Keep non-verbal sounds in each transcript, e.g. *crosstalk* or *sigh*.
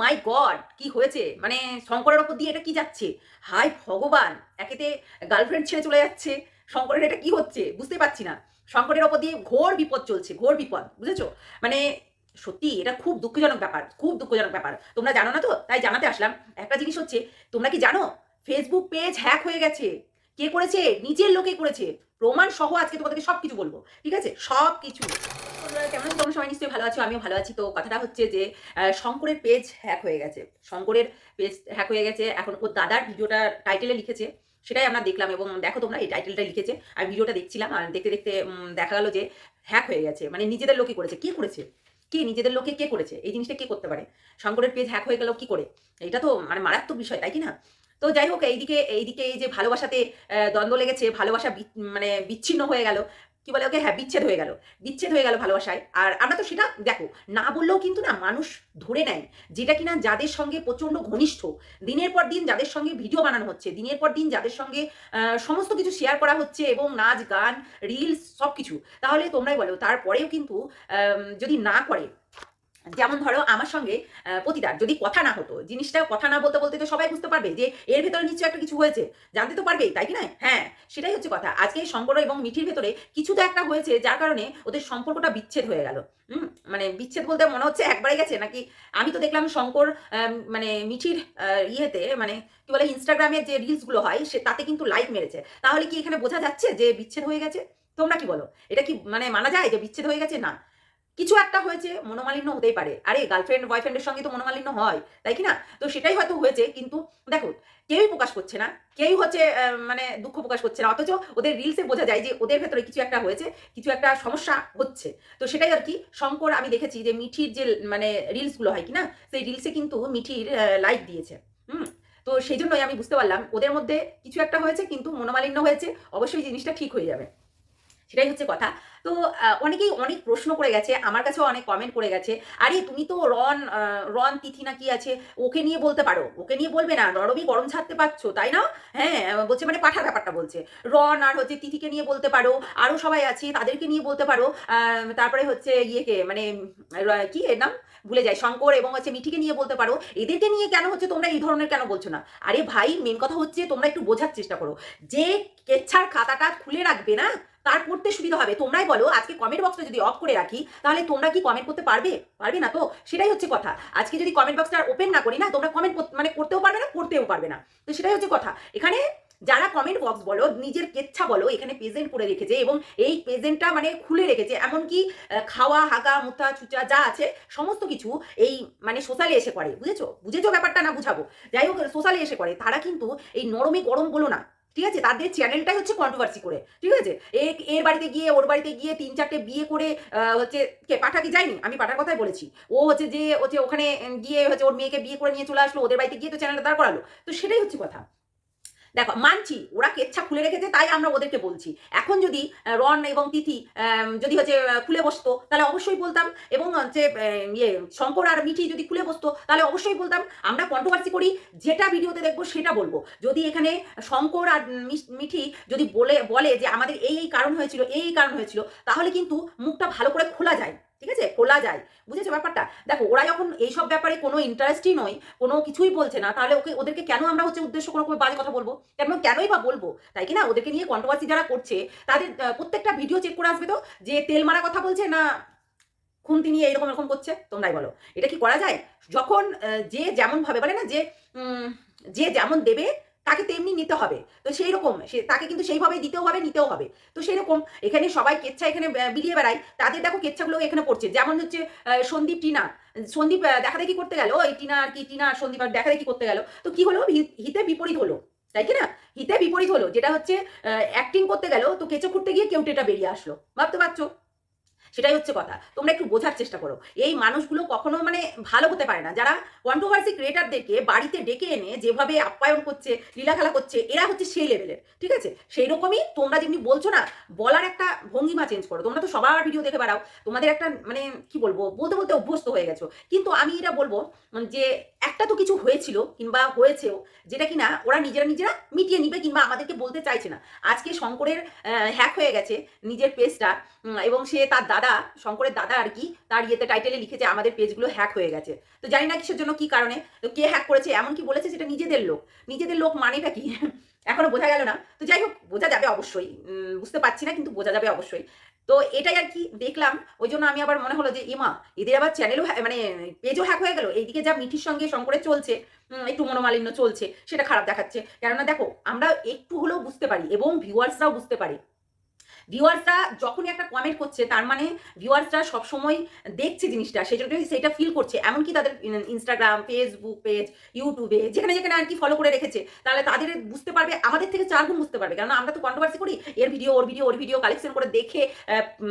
মাই god কি হয়েছে? মানে শঙ্করের ওপর দিয়ে এটা কি যাচ্ছে? হাই ভগবান, একেতে গার্লফ্রেন্ড ছেড়ে চলে যাচ্ছে। শঙ্করের এটা কি হচ্ছে? বুঝতে পারছি না। শঙ্করের ওপর দিয়ে ঘোর বিপদ চলছে, ঘোর বিপদ, বুঝেছ? মানে সত্যি এটা খুব দুঃখজনক ব্যাপার, খুব দুঃখজনক ব্যাপার। তোমরা জানো না তো? তাই জানাতে আসলাম। একটা জিনিস হচ্ছে, তোমরা কি জানো? ফেসবুক পেজ হ্যাক হয়ে গেছে। কে করেছে? নিজের লোকে করেছে। প্রমাণ সহ আজকে তোমাদেরকে সব কিছু বলব, ঠিক আছে? সব কিছু কেমন? তোমরা সবাই নিশ্চয়ই ভালো আছো, আমিও ভালো আছি। তো কথাটা হচ্ছে যে শঙ্করের পেজ হ্যাক হয়ে গেছে। শঙ্করের পেজ হ্যাক হয়ে গেছে। এখন ওর দাদার ভিডিওটা টাইটেলে লিখেছে, সেটাই আমরা দেখলাম। এবং দেখো তোমরা, এই টাইটেলটা লিখেছে। আমি ভিডিওটা দেখছিলাম, আর দেখতে দেখতে দেখা গেল যে হ্যাক হয়ে গেছে। মানে নিজেদের লোকে করেছে। কে করেছে? কে? নিজেদের লোকে কে করেছে? এই জিনিসটা কে করতে পারে? শঙ্করের পেজ হ্যাক হয়ে গেল কি করে? এটা তো মানে মারাত্মক বিষয়, তাই কি না? তো যাই হোক, এইদিকে এইদিকে এই যে ভালোবাসাতে দ্বন্দ্ব লেগেছে, ভালোবাসা মানে বিচ্ছিন্ন হয়ে গেল। কি বলে ওকে? হ্যাঁ বিচ্ছেদ হয়ে গেল। বিচ্ছেদ হয়ে গেল ভালোবাসায়। আর আমরা তো সেটা, দেখো, না বললেও কিন্তু না মানুষ ধরে নেয়। যেটা কিনা যাদের সঙ্গে প্রচণ্ড ঘনিষ্ঠ, দিনের পর দিন যাদের সঙ্গে ভিডিও বানানো হচ্ছে, দিনের পর দিন যাদের সঙ্গে সমস্ত কিছু শেয়ার করা হচ্ছে এবং নাচ, গান রিলস সব কিছু তাহলে তোমরাই বলো, তারপরেও কিন্তু যদি না করে যেমন ধরো আমার সঙ্গে আহ, পতিতার যদি কথা না হতো জিনিসটা কথা না বলতে বলতে তো সবাই বুঝতে পারবে যে এর ভেতরে নিশ্চয়ই একটা কিছু হয়েছে। জানতে তো পারবেই তাই কি না হ্যাঁ সেটাই হচ্ছে কথা। আজকে শঙ্কর এবং মিঠির ভেতরে কিছু তো একটা হয়েছে যার কারণে ওদের সম্পর্কটা বিচ্ছেদ হয়ে গেল। হুম মানে বিচ্ছেদ বলতে মনে হচ্ছে একবারে গেছে নাকি আমি তো দেখলাম শঙ্কর মানে মিঠির ইয়েতে মানে কি বলে ইনস্টাগ্রামে যে রিলসগুলো হয় সে তাতে কিন্তু লাইক মেরেছে। তাহলে কি এখানে বোঝা যাচ্ছে যে বিচ্ছেদ হয়ে গেছে? তোমরা কি বলো? এটা কি মানে মানা যায় যে বিচ্ছেদ হয়ে গেছে? না। কিছু একটা হয়েছে, মনোমালিন্য হতেই পারে। আরে গার্লফ্রেন্ড বয়ফ্রেন্ডের সঙ্গে তো মনোমালিন্য হয়, তাই কি না? তো সেটাই হয়তো হয়েছে, কিন্তু দেখো, কেউই প্রকাশ করছে না, কেউই হচ্ছে মানে দুঃখ প্রকাশ করছে না, অথচ ওদের রিলসে বোঝা যায় যে ওদের ভেতরে কিছু একটা হয়েছে, কিছু একটা সমস্যা হচ্ছে। তো সেটাই আর কি, শঙ্কর আমি দেখেছি যে মিঠির যে মানে রিলসগুলো হয় কি না, সেই রিলসে কিন্তু মিঠির লাইক দিয়েছে। হুম? তো সেই জন্যই আমি বুঝতে পারলাম, ওদের মধ্যে কিছু একটা হয়েছে, কিন্তু মনোমালিন্য হয়েছে, অবশ্যই জিনিসটা ঠিক হয়ে যাবে। সেটাই হচ্ছে কথা। তো অনেকেই অনেক প্রশ্ন করে গেছে, আমার কাছেও অনেক কমেন্ট করে গেছে, আরে তুমি তো রন রন তিথি না কি আছে, ওকে নিয়ে বলতে পারো, ওকে নিয়ে বলবে না, নরমই গরম ছাড়তে পারছ, তাই না? হ্যাঁ বলছে মানে পাঠার ব্যাপারটা বলছে। রন আর হচ্ছে তিথিকে নিয়ে বলতে পারো আরও সবাই আছে, তাদেরকে নিয়ে বলতে পারো তারপরে হচ্ছে ইয়েকে মানে কি এর নাম? ভুলে যায় শঙ্কর এবং হচ্ছে মিঠিকে নিয়ে বলতে পারো, এদেরকে নিয়ে কেন হচ্ছে তোমরা এই ধরনের কেন বলছো না? আরে ভাই মেন কথা হচ্ছে তোমরা একটু বোঝার চেষ্টা করো, যে কেচ্ছার খাতাটা খুলে রাখবে না তার পড়তে সুবিধা হবে? তোমরাই বলো, আজকে কমেন্ট বক্সটা যদি অফ করে রাখি, তাহলে তোমরা কি কমেন্ট করতে পারবে? পারবে না তো? সেটাই হচ্ছে কথা। আজকে যদি কমেন্ট বক্সটা ওপেন না করি না, তোমরা কমেন্ট মানে করতেও পারবে না, পড়তেও পারবে না। তো সেটাই হচ্ছে কথা। এখানে যারা কমেন্ট বক্স বলো, নিজের কেচ্ছা বলো, এখানে প্রেজেন্ট করে রেখেছে এবং এই প্রেজেন্টটা মানে খুলে রেখেছে। এমনকি খাওয়া, হাগা মুথা চুচা, যা আছে, সমস্ত কিছু এই মানে সোশ্যালে এসে করে বুঝেছ? বুঝেছ ব্যাপারটা না বুঝাবো? যাই হোক, সোশ্যালে এসে করে তারা কিন্তু এই নরমে গরম বলো না ঠিক আছে? তাদের চ্যানেলটাই হচ্ছে কন্ট্রোভার্সি করে, ঠিক আছে? এর বাড়িতে গিয়ে, ওর বাড়িতে গিয়ে তিন চারটে বিয়ে করে হচ্ছে, কে পাঠা কি যায়নি? আমি পাঠার কথাই বলেছি। ও হচ্ছে যে, হচ্ছে ওখানে গিয়ে হচ্ছে ওর মেয়েকে বিয়ে করে নিয়ে চলে আসলো, ওদের বাড়িতে গিয়ে তো চ্যানেলটা দাঁড় করালো। তো সেটাই হচ্ছে কথা। দেখো, মানছি, ওরা কেচ্ছা খুলে রেখেছে, তাই আমরা ওদেরকে বলছি। এখন যদি রন এবং তিথি যদি হচ্ছে খুলে বসতো, তাহলে অবশ্যই বলতাম, এবং হচ্ছে ইয়ে শঙ্কর আর মিঠি যদি খুলে বসতো, তাহলে অবশ্যই বলতাম, আমরা কন্ট্রোভার্সি করি, যেটা ভিডিওতে দেখব, সেটা বলব। যদি এখানে শঙ্কর আর মিঠি যদি বলে বলে যে আমাদের এই এই কারণ হয়েছিল, এই এই কারণ হয়েছিল, তাহলে কিন্তু মুখটা ভালো করে খোলা যায়। ঠিক আছে? খোলা যায়। বুঝেছ ব্যাপারটা? দেখো, ওরা যখন এইসব ব্যাপারে কোনো ইন্টারেস্টই নয়, কোনো কিছুই বলছে না, তাহলে ওকে, ওদেরকে কেন আমরা হচ্ছে উদ্দেশ্য কোনো বাজে কথা বলব? কেন কেনই বা বলব? তাই কি না? ওদেরকে নিয়ে কন্ট্রোভার্সি যারা করছে, তাদের প্রত্যেকটা ভিডিও চেক করে আসবে তো? যে তেল মারা কথা বলছে না খুন্তি নিয়ে এরকম এরকম করছে? তোমরাই বলো। এটা কি করা যায়? যখন যে যেমন ভাবে বলে না যে যে যেমন দেবে তাকে তেমনি নিতে হবে। তো সেই রকম সে তাকে কিন্তু সেইভাবেই দিতেও হবে, নিতেও হবে। তো সেই রকম এখানে সবাই কেচ্ছা এখানে বিলিয়ে বেড়ায়। তাদের দেখো কেচ্ছাগুলো এখানে পড়ছে। যেমন হচ্ছে সন্দীপ, টিনা। সন্দীপ দেখা দেখি করতে গেল। এই টিনা আর কি, টিনা আর সন্দীপ আর দেখা দেখি করতে গেল। তো কি হলো? হিতে বিপরীত হলো। তাই কি না? হিতে বিপরীত হলো। যেটা হচ্ছে অ্যাক্টিং করতে গেল। তো কেঁচো খুঁড়তে গিয়ে কেউটেটা বেরিয়ে আসলো। ভাবতে পারছ? সেটাই হচ্ছে কথা। তোমরা একটু বোঝার চেষ্টা করো। এই মানুষগুলো কখনো মানে ভালো হতে পারে না। যারা কন্ট্রোভার্সি ক্রিয়েটারদেরকে বাড়িতে ডেকে এনে যেভাবে আপ্যায়ন করছে, লীলাখেলা করছে, এরা হচ্ছে সেই লেভেলের ঠিক আছে? সেই রকমই তোমরা যেমনি বলছো না, বলার একটা ভঙ্গিমা চেঞ্জ করো। তোমরা তো সবার ভিডিও দেখে বেড়াও। তোমাদের একটা মানে কি বলব, বলতে বলতে অভ্যস্ত হয়ে গেছো। কিন্তু আমি এটা বলব যে একটা তো কিছু হয়েছিল কিংবা হয়েছেও, যেটা কিনা ওরা নিজেরা নিজেরা মিটিয়ে নিবে কিংবা আমাদেরকে বলতে চাইছে না। আজকে শঙ্করের হ্যাক হয়ে গেছে নিজের পেজটা এবং সে তার দাদার দাদা, শঙ্করের দাদা আর কি, তার ইয়েতে টাইটেলে লিখেছে, আমাদের পেজগুলো হ্যাক হয়ে গেছে। তো জানি না কিসের জন্য, কি কারণে, তো কে হ্যাক করেছে এমন কি বলেছে সেটা নিজেদের লোক। নিজেদের লোক মানেটা কি? *laughs* এখনও বোঝা গেল না। তো যাই হোক, বোঝা যাবে অবশ্যই। বুঝতে পারছি না, কিন্তু বোঝা যাবে অবশ্যই। তো এটাই আর কি দেখলাম, ওই জন্য আমি আবার মনে হলো যে, ইমা, এদের আবার চ্যানেলও মানে পেজও হ্যাক হয়ে গেল। এইদিকে যা মিঠির সঙ্গে শঙ্করে চলছে একটু মনোমালিন্য চলছে, সেটা খারাপ দেখাচ্ছে। কেননা দেখো, আমরা একটু হলেও বুঝতে পারি, এবং ভিউয়ার্সরাও বুঝতে পারি। ভিউয়ার্সরা যখনই একটা কমেন্ট করছে, তার মানে ভিউয়ার্সরা সবসময় দেখছে জিনিসটা সেই জন্যই সেটা ফিল করছে। এমনকি তাদের ইনস্টাগ্রাম ফেসবুক পেজ ইউটিউবে যেখানে যেখানে আর কি ফলো করে রেখেছে, তাহলে তাদের বুঝতে পারবে, আমাদের থেকে চার গুণ বুঝতে পারবে। কারণ আমরা তো কন্ট্রোভার্সি করি, এর ভিডিও ওর ভিডিও ওর ভিডিও কালেকশন করে দেখে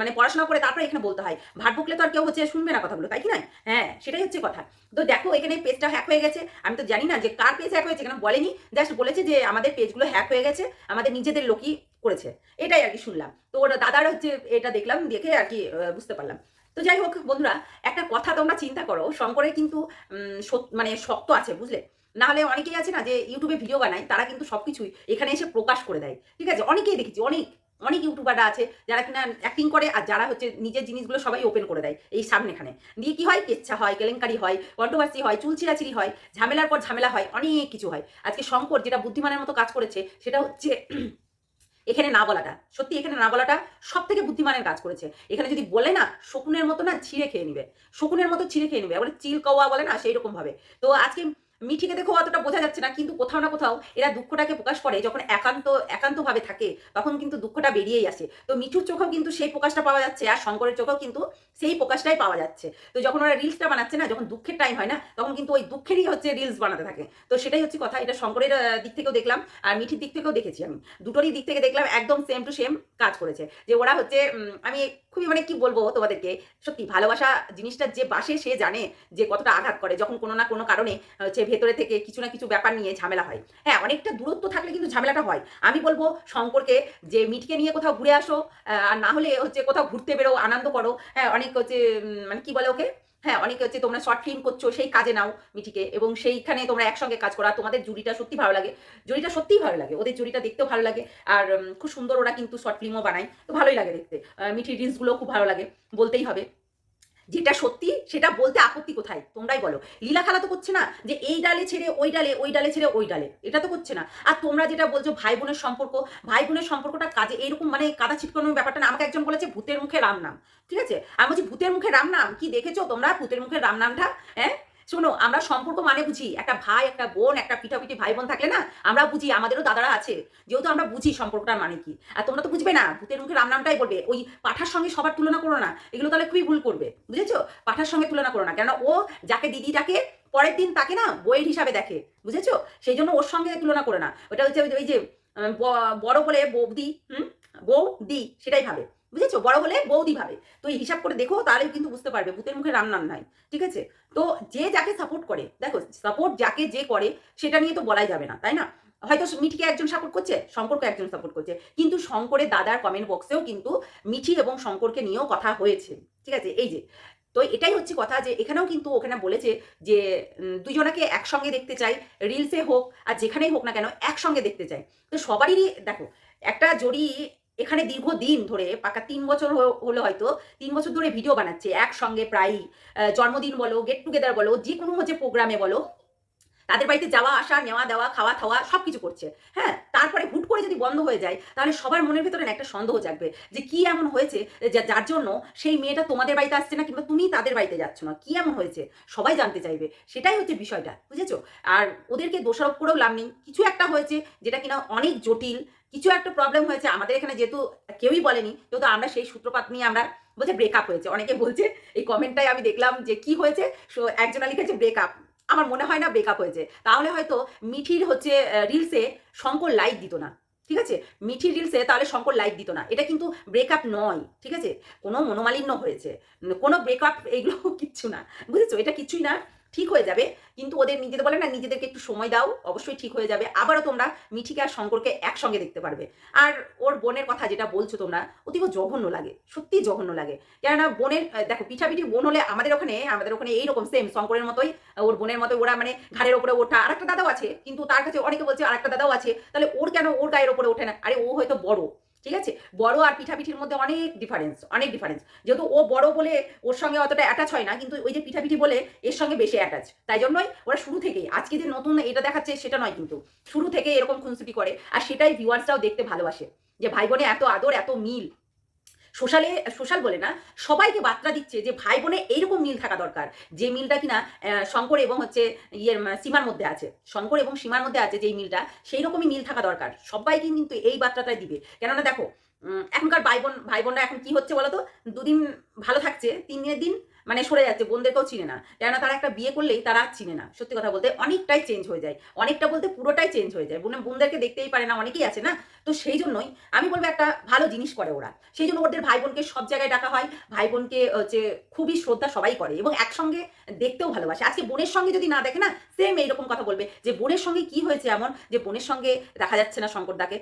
মানে পড়াশোনা করে তারপরে এখানে বলতে হয়। ভাট বকলে তো আর কেউ হচ্ছে শুনবে না কথাগুলো, তাই কি না হ্যাঁ সেটাই হচ্ছে কথা। তো দেখো, এখানে পেজটা হ্যাক হয়ে গেছে। আমি তো জানি না যে কার পেজ হ্যাক হয়েছে এখানে বলেনি। জাস্ট বলেছে যে আমাদের পেজগুলো হ্যাক হয়ে গেছে। আমাদের নিজেদের লোকই করেছে। এটাই আর কি শুনলাম। তো ওরা দাদার হচ্ছে এটা দেখলাম, দেখে আর কি বুঝতে পারলাম। তো যাই হোক বন্ধুরা, একটা কথা তোমরা চিন্তা করো, শঙ্করের কিন্তু মানে শক্ত আছে, বুঝলে? নাহলে অনেকেই আছে না যে ইউটিউবে ভিডিও বানায়, তারা কিন্তু সবকিছুই এখানে এসে প্রকাশ করে দেয়। ঠিক আছে? অনেকেই দেখেছি, অনেক অনেক ইউটিউবাররা আছে যারা কিনা অ্যাক্টিং করে আর যারা হচ্ছে নিজের জিনিসগুলো সবাই ওপেন করে দেয় এই সামনেখানে। দিয়ে কি হয়? কেচ্ছা হয়, কেলেঙ্কারি হয় কন্ট্রোভার্সি হয়, চুলচিরাচিরি হয়, ঝামেলার পর ঝামেলা হয়, অনেক কিছু হয়। আজকে শঙ্কর যেটা বুদ্ধিমানের মতো কাজ করেছে, সেটা হচ্ছে এখানে না বলাটা, সত্যি এখানে না বলাটা সব থেকে বুদ্ধিমানের কাজ করেছে। এখানে যদি বলে না, শকুনের মতো না ছিঁড়ে খেয়ে নিবে। শকুনের মতো ছিঁড়ে খেয়ে নিবে। আবার চিল কওয়া বলে না সেই রকম ভাবে। তো আজকে মিঠিকে দেখো অতটা বোঝা যাচ্ছে না, কিন্তু কোথাও না কোথাও এরা দুঃখটাকে প্রকাশ করে, যখন একান্ত, একান্তভাবে থাকে, তখন কিন্তু দুঃখটা বেরিয়েই আসে। তো মিঠুর চোখেও কিন্তু সেই প্রকাশটা পাওয়া যাচ্ছে, আর শঙ্করের চোখেও কিন্তু সেই প্রকাশটাই পাওয়া যাচ্ছে। তো যখন ওরা রিলসটা বানাচ্ছে না, যখন দুঃখের টাইম হয় না, তখন কিন্তু ওই দুঃখেরই হচ্ছে রিলস বানাতে থাকে। তো সেটাই হচ্ছে কথা, এটা শঙ্করের দিক থেকেও দেখলাম, আর মিঠির দিক থেকেও দেখেছি আমি। দুটোরই দিক থেকে দেখলাম একদম সেম টু সেম কাজ করেছে। যে ওরা হচ্ছে আমি খুবই মানে কি বলব তোমাদেরকে, সত্যি ভালোবাসা জিনিসটা যে বাসে সে জানে যে কতটা আঘাত করে, যখন কোনো না কোনো কারণে হচ্ছে ভেতরে থেকে কিছু না কিছু ব্যাপার নিয়ে ঝামেলা হয়। হ্যাঁ অনেকটা দূরত্ব থাকলে কিন্তু ঝামেলাটা হয়। আমি বলব শঙ্করকে যে মিটকে নিয়ে কোথাও ঘুরে আসো আর না হলে হচ্ছে কোথাও ঘুরতে বেরো, আনন্দ করো। হ্যাঁ অনেক হচ্ছে মানে কি বলে ওকে? হ্যাঁ অনেকে হচ্ছে তোমরা শর্ট ফিল্ম করছ, সেই কাজে নাও মিঠিকে। এবং সেইখানে তোমরা একসঙ্গে কাজ করা। তোমাদের জুড়িটা সত্যি ভালো লাগে। জুড়িটা সত্যিই ভালো লাগে। ওদের জুড়িটা দেখতেও ভালো লাগে। আর খুব সুন্দর ওরা কিন্তু শর্ট ফিল্মও বানায়। তো ভালোই লাগে দেখতে। মিঠির রিলসগুলো খুব ভালো লাগে। বলতেই হবে। যেটা সত্যি, সেটা বলতে আপত্তি কোথায়? তোমরাই বলো। লীলা খেলা তো করছে না যে এই ডালে ছেড়ে ওই ডালে ওই ডালে ছেড়ে ওই ডালে। এটা তো করছে না। আর তোমরা যেটা বলছো ভাই বোনের সম্পর্ক ভাই বোনের সম্পর্কটা কাজে এরকম মানে কাদা ছিটকানোর ব্যাপারটা না। আমাকে একজন বলেছে ভূতের মুখে রাম নাম ঠিক আছে? আমি বলছি, ভূতের মুখে রাম নাম কি দেখেছ তোমরা? ভূতের মুখে রাম নামটা হ্যাঁ? শোনো আমরা সম্পর্ক মানে বুঝি। একটা ভাই, একটা বোন, একটা পিঠাপিঠি ভাই বোন থাকলে না, আমরা বুঝি, আমাদেরও দাদারা আছে। যেহেতু আমরা বুঝি সম্পর্কটার মানে কি। আর তোমরা তো বুঝবে না, ভূতের মুখে রাম নামটাই বলবে। ওই পাঠার সঙ্গে সবার তুলনা করো না। এগুলো তাহলে খুবই ভুল করবে। বুঝেছ? পাঠার সঙ্গে তুলনা করো না। কেন ও যাকে দিদি ডাকে পরের দিন তাকে না বইয়ের হিসাবে দেখে। বুঝেছ? সেই জন্য ওর সঙ্গে তুলনা করে না। ওটা হচ্ছে ওই- যে বড় হলে বৌদি, হুম? বৌদি, সেটাই ভাবে। বুঝেছ? বড় হলে বৌদি ভাবে। তো এই হিসাব করে দেখো, তাহলে কিন্তু বুঝতে পারবে, ভূতের মুখে রাম নাম নাই, ঠিক আছে? তো যে যাকে সাপোর্ট করে, দেখো সাপোর্ট যাকে যে করে, সেটা নিয়ে তো বলাই যাবে না, তাই না? হয়তো মিঠিকে একজন সাপোর্ট করছে, শঙ্করকে একজন সাপোর্ট করছে, কিন্তু শঙ্করের দাদার কমেন্ট বক্সেও কিন্তু মিঠি এবং শঙ্করকে নিয়েও কথা হয়েছে, ঠিক আছে? এই যে, তো এটাই হচ্ছে কথা যে, এখানেও কিন্তু ওখানে বলেছে যে দুজনাকে একসঙ্গে দেখতে চাই রিলসে হোক, আর যেখানেই হোক না কেন, একসঙ্গে দেখতে চাই। তো সবারই দেখো, একটা জড়ি এখানে দীর্ঘদিন ধরে পাকা তিন বছর হলো হয়তো তিন বছর ধরে ভিডিও বানাচ্ছে একসঙ্গে প্রায় আহ, জন্মদিন বলো গেট টুগেদার বলো যে কোনো হচ্ছে প্রোগ্রামে বলো তাদের বাড়িতে যাওয়া আসা নেওয়া দেওয়া খাওয়া খাওয়া সব কিছু করছে হ্যাঁ? তারপরে হুট করে যদি বন্ধ হয়ে যায় তাহলে সবার মনের ভেতরে একটা সন্দেহ জাগবে যে কি এমন হয়েছে যার জন্য সেই মেয়েটা তোমাদের বাড়িতে আসছে না কিংবা তুমি তাদের বাড়িতে যাচ্ছ না কি এমন হয়েছে সবাই জানতে চাইবে সেটাই হচ্ছে বিষয়টা বুঝেছ? আর ওদেরকে দোষারোপ করেও লাভ নেই কিছু একটা হয়েছে যেটা কিনা অনেক জটিল কিছু একটা প্রবলেম হয়েছে, আমাদের এখানে যেহেতু কেউই বলেনি, যেহেতু আমরা সেই সূত্রপাত নিয়ে আমরা বলছে ব্রেকআপ হয়েছে। অনেকে বলছে, এই কমেন্টটাই আমি দেখলাম যে কি হয়েছে, সো একজনা লিখেছে ব্রেকআপ আমার মনে হয় না ব্রেকআপ হয়েছে। তাহলে হয়তো মিঠির হচ্ছে রিলসে শঙ্কর লাইক দিত না, ঠিক আছে? মিঠির রিলসে তাহলে শঙ্কর লাইক দিত না। এটা কিন্তু ব্রেকআপ নয়, ঠিক আছে? কোনো মনোমালিন্য হয়েছে। কোনো ব্রেকআপ এগুলো *laughs* কিচ্ছু না, বুঝেছ? এটা কিছুই না। ঠিক হয়ে যাবে। কিন্তু ওদের নিজেদের বলে না, নিজেদেরকে একটু সময় দাও, অবশ্যই ঠিক হয়ে যাবে। আবারও তোমরা মিঠিকে আর শঙ্করকে একসঙ্গে দেখতে পারবে। আর ওর বোনের কথা যেটা বলছো তোমরা, অতীব জঘন্য লাগে, সত্যি জঘন্য লাগে। কেননা বোনের দেখো পিঠাপিঠি বোন হলে আমাদের ওখানে আমাদের ওখানে এইরকম সেম শঙ্করের মতোই ওর বোনের মতোই ওরা মানে ঘাড়ের ওপরে ওঠা। আর একটা দাদাও আছে, কিন্তু তার কাছে অনেকে বলছে আর একটা দাদাও আছে। তাহলে ওর কেন ওর গায়ের ওপরে ওঠে না? আরে ও হয়তো বড়। ঠিক আছে? বড় আর পিঠাপিঠির মধ্যে অনেক ডিফারেন্স অনেক ডিফারেন্স যেহেতু ও বড় বলে ওর সঙ্গে অতটা অ্যাটাচ হয় না, কিন্তু ওই যে পিঠাপিঠি বলে এর সঙ্গে বেশি অ্যাটাচ তাই জন্যই ওরা শুরু থেকেই, আজকে যে নতুন এটা দেখাচ্ছে সেটা নয় কিন্তু, শুরু থেকে এরকম খুনসুটি করে। আর সেটাই ভিউয়ার্সরাও দেখতে ভালোবাসে, যে ভাই বোনে এত আদর, এত মিল। সোশ্যালে, সোশ্যাল বলে না, সবাইকে বার্তা দিচ্ছে যে ভাই বোনে এইরকম মিল থাকা দরকার, যে মিলটা কিনা শঙ্কর এবং হচ্ছে ইয়ের সীমার মধ্যে আছে। শঙ্কর এবং সীমার মধ্যে আছে যেই মিলটা সেই রকমই মিল থাকা দরকার। সবাইকে কিন্তু এই বার্তাটাই দিবে। কেননা দেখো এখনকার ভাই বোন, ভাই বোনরা এখন কি হচ্ছে বলতো? দুদিন ভালো থাকছে, তিন দিনের দিন মানে সরে যাচ্ছে, বোনদেরকেও চিনে না। কেননা তারা একটা বিয়ে করলেই তারা চিনে না। সত্যি কথা বলতে অনেকটাই চেঞ্জ হয়ে যায়। অনেকটা বলতে পুরোটাই চেঞ্জ হয়ে যায়। বোন বোনদেরকে দেখতেই পারে না, অনেকেই আছে না? তো সেই জন্যই আমি বলব একটা ভালো জিনিস করে ওরা। সেই জন্য ওদের ভাই বোনকে সব জায়গায় ডাকা হয়। ভাই বোনকে হচ্ছে খুবই শ্রদ্ধা সবাই করে এবং একসঙ্গে দেখতেও ভালোবাসে। আজকে বোনের সঙ্গে যদি না দেখে না সেম এইরকম কথা বলবে। যে বোনের সঙ্গে কি হয়েছে এমন? যে বোনের সঙ্গে দেখা যাচ্ছে না শঙ্করদাকে।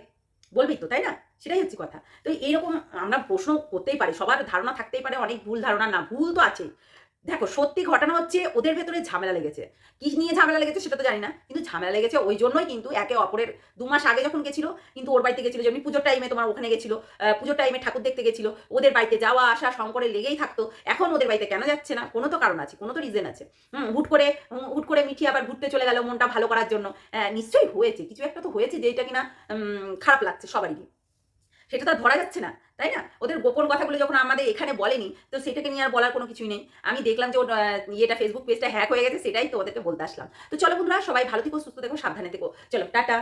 বলবি তো, তাই না? সেটাই হচ্ছে কথা। তো এইরকম আমরা প্রশ্ন করতেই পারি সবার ধারণা থাকতেই পারে অনেক ভুল ধারণা না ভুল তো আছেই। দেখো সত্যি ঘটনা হচ্ছে ওদের ভেতরে ঝামেলা লেগেছে। কি নিয়ে ঝামেলা লেগেছে সেটা তো জানি না কিন্তু ঝামেলা লেগেছে ওই জন্যই কিন্তু একে অপরের দু মাস আগে যখন গেছিল কিন্তু ওর বাড়িতে গেছিল যেমনি পুজোর টাইমে তোমার ওখানে গেছিল পুজোর টাইমে ঠাকুর দেখতে গেছিল ওদের বাড়িতে যাওয়া আসা শঙ্করে লেগেই থাকতো এখন ওদের বাড়িতে কেন যাচ্ছে না? কোনো তো কারণ আছে কোনো তো রিজন আছে। হুম হুট করে হুট করে মিঠি আবার ঘুরতে চলে গেল মনটা ভালো করার জন্য। আহ, নিশ্চয়ই হয়েছে কিছু একটা তো হয়েছে যেটা কিনা খারাপ লাগছে সবারই। সেটা তো ধরা যাচ্ছে না, তাই না? ওদের গোপন কথাগুলো যখন আমাদের এখানে বলেনি, তো সেটাকে নিয়ে আর বলার কোনো কিছুই নেই। আমি দেখলাম যে ওর ইয়েটা ফেসবুক পেজটা হ্যাক হয়ে গেছে, সেটাই তো ওদেরকে বলতে আসলাম। তো চলো বন্ধুরা, সবাই ভালো থেকো, সুস্থ থেকো, সাবধানে থেকো। চলো, টাটা।